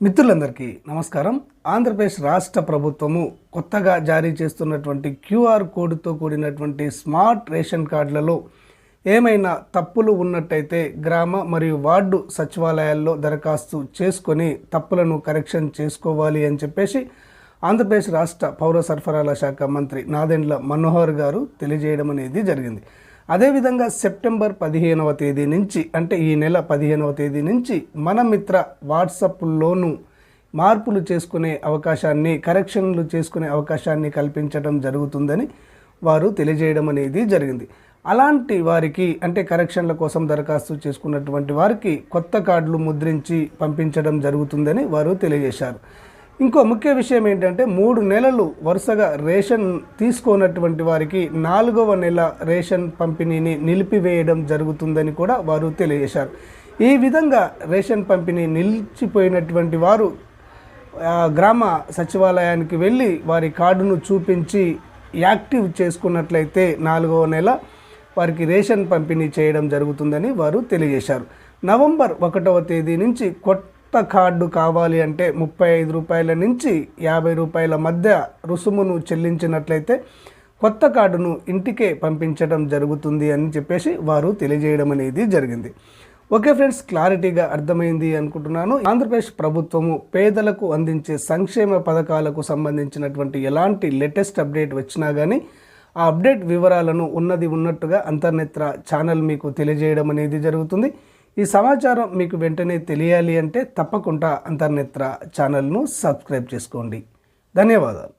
మిత్రులందరికీ నమస్కారం. ఆంధ్రప్రదేశ్ రాష్ట్ర ప్రభుత్వము కొత్తగా జారీ చేస్తున్నటువంటి క్యూఆర్ కోడ్తో కూడినటువంటి స్మార్ట్ రేషన్ కార్డులలో ఏమైనా తప్పులు ఉన్నట్టయితే గ్రామ మరియు వార్డు సచివాలయాల్లో దరఖాస్తు చేసుకొని తప్పులను కరెక్షన్ చేసుకోవాలి అని చెప్పేసి ఆంధ్రప్రదేశ్ రాష్ట్ర పౌర సరఫరాల శాఖ మంత్రి నాదెండ్ల మనోహర్ గారు తెలియజేయడం అనేది జరిగింది. అదేవిధంగా సెప్టెంబర్ పదిహేనవ తేదీ నుంచి అంటే ఈ నెల పదిహేనవ తేదీ నుంచి మన మిత్ర వాట్సప్లోనూ మార్పులు చేసుకునే అవకాశాన్ని కరెక్షన్లు చేసుకునే అవకాశాన్ని కల్పించడం జరుగుతుందని వారు తెలియజేయడం అనేది జరిగింది. అలాంటి వారికి అంటే కరెక్షన్ల కోసం దరఖాస్తు చేసుకున్నటువంటి వారికి కొత్త కార్డులు ముద్రించి పంపించడం జరుగుతుందని వారు తెలియజేశారు. ఇంకో ముఖ్య విషయం ఏంటంటే మూడు నెలలు వరుసగా రేషన్ తీసుకోనటువంటి వారికి నాలుగవ నెల రేషన్ పంపిణీని నిలిపివేయడం జరుగుతుందని కూడా వారు తెలియజేశారు. ఈ విధంగా రేషన్ పంపిణీ నిలిచిపోయినటువంటి వారు గ్రామ సచివాలయానికి వెళ్ళి వారి కార్డును చూపించి యాక్టివ్ చేసుకున్నట్లయితే నాలుగవ నెల వారికి రేషన్ పంపిణీ చేయడం జరుగుతుందని వారు తెలియజేశారు. నవంబర్ ఒకటవ తేదీ నుంచి కొత్త కార్డు కావాలి అంటే ముప్పై ఐదు రూపాయల నుంచి యాభై రూపాయల మధ్య రుసుమును చెల్లించినట్లయితే కొత్త కార్డును ఇంటికే పంపించడం జరుగుతుంది అని చెప్పేసి వారు తెలియజేయడం అనేది జరిగింది. ఓకే ఫ్రెండ్స్ క్లారిటీగా అర్థమైంది అనుకుంటున్నాను. ఆంధ్రప్రదేశ్ ప్రభుత్వము పేదలకు అందించే సంక్షేమ పథకాలకు సంబంధించినటువంటి ఎలాంటి లేటెస్ట్ అప్డేట్ వచ్చినా కానీ ఆ అప్డేట్ వివరాలను ఉన్నది ఉన్నట్టుగా అంతర్నేత్ర ఛానల్ మీకు తెలియజేయడం అనేది జరుగుతుంది. ఈ సమాచారం మీకు వెంటనే తెలియాలి అంటే తప్పకుండా అంతర్నేత్ర ఛానల్ను సబ్స్క్రైబ్ చేసుకోండి. ధన్యవాదాలు.